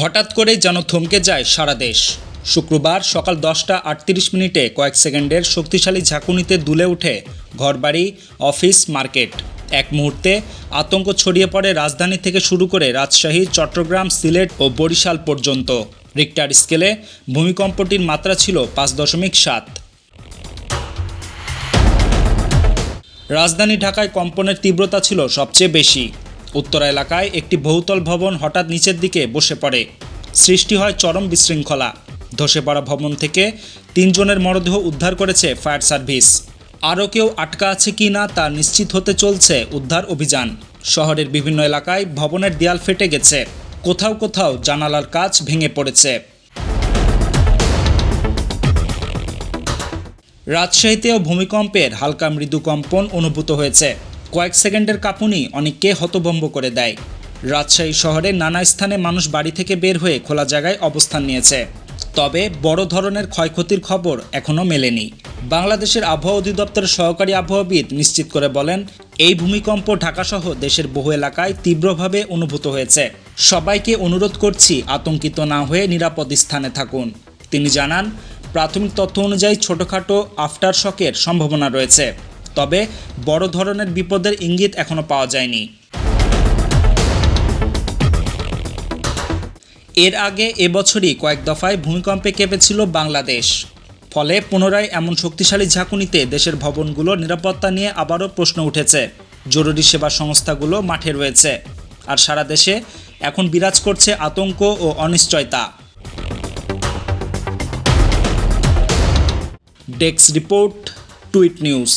হঠাৎ করেই যেন থমকে যায় সারা দেশ। শুক্রবার সকাল দশটা আটত্রিশ মিনিটে কয়েক সেকেন্ডের শক্তিশালী ঝাঁকুনিতে দুলে ওঠে ঘরবাড়ি, অফিস, মার্কেট। এক মুহূর্তে আতঙ্ক ছড়িয়ে পড়ে রাজধানী থেকে শুরু করে রাজশাহী, চট্টগ্রাম, সিলেট ও বরিশাল পর্যন্ত। রিক্টার স্কেলে ভূমিকম্পটির মাত্রা ছিল পাঁচ দশমিক সাত। রাজধানী ঢাকায় কম্পনের তীব্রতা ছিল সবচেয়ে বেশি। উত্তরা এলাকায় একটি বহুতল ভবন হঠাৎ নিচের দিকে বসে পড়ে। সৃষ্টি হয় চরম বিশৃঙ্খলা। ধসে পড়া ভবন থেকে তিনজনের মরদেহ উদ্ধার করেছে ফায়ার সার্ভিস। আরও কেউ আটকা আছে কি না তা নিশ্চিত হতে চলছে উদ্ধার অভিযান। শহরের বিভিন্ন এলাকায় ভবনের দেয়াল ফেটে গেছে। কোথাও কোথাও জানালার কাজ ভেঙে পড়েছে। রাজশাহীতেও ভূমিকম্পের হালকা মৃদু কম্পন অনুভূত হয়েছে। কয়েক সেকেন্ডের কাঁপুনি অনেককে হতভম্ব করে দেয়। রাজশাহী শহরে নানা স্থানে মানুষ বাড়ি থেকে বের হয়ে খোলা জায়গায় অবস্থান নিয়েছে। তবে বড় ধরনের ক্ষয়ক্ষতির খবর এখনও মেলেনি। বাংলাদেশের আবহাওয়া অধিদপ্তরের সহকারী আবহাওয়াবিদ নিশ্চিত করে বলেন, এই ভূমিকম্প ঢাকাসহ দেশের বহু এলাকায় তীব্রভাবে অনুভূত হয়েছে। সবাইকে অনুরোধ করছি আতঙ্কিত না হয়ে নিরাপদ স্থানে থাকুন। তিনি জানান, প্রাথমিক তথ্য অনুযায়ী ছোটোখাটো আফটার শকের সম্ভাবনা রয়েছে। তবে বড় ধরনের বিপদের ইঙ্গিত এখনও পাওয়া যায়নি। এর আগে এবছরই কয়েক দফায় ভূমিকম্পে কেঁপেছিল বাংলাদেশ। ফলে পুনরায় এমন শক্তিশালী ঝাঁকুনিতে দেশের ভবনগুলোর নিরাপত্তা নিয়ে আবারও প্রশ্ন উঠেছে। জরুরি সেবা সংস্থাগুলো মাঠে রয়েছে। আর সারা দেশে এখন বিরাজ করছে আতঙ্ক ও অনিশ্চয়তা। Desk report, tweet news.